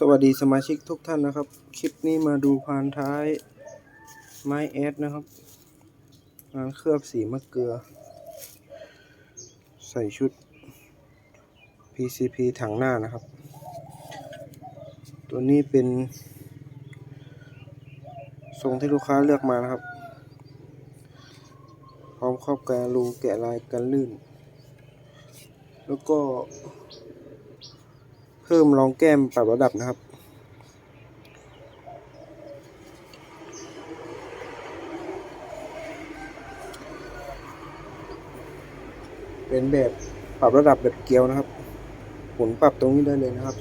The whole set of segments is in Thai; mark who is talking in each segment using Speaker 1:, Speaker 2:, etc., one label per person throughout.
Speaker 1: สวัสดีสมาชิกทุกท่านนะครับ คลิปนี้มาดูพานท้ายไม้แอดนะครับงานเคลือบสีมะเกลือ ใส่ชุด PCP ถังหน้านะครับ ตัวนี้เป็นทรงที่ลูกค้าเลือกมานะครับ พร้อมครอบแกรูแกะลายกันลื่น แล้วก็ เพิ่มรองแก้มปรับระดับนะครับ เป็นแบบปรับระดับแบบเกลียวนะครับหมุนปรับตรงนี้ได้เลยนะครับ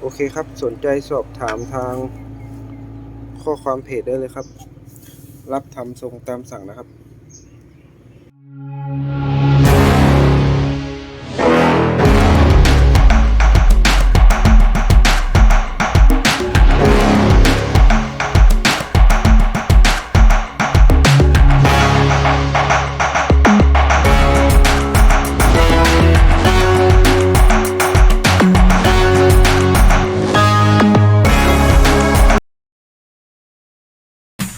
Speaker 1: โอเคครับ สนใจสอบถามทางข้อความเพจได้เลยครับ รับทำทรงตามสั่งนะครับ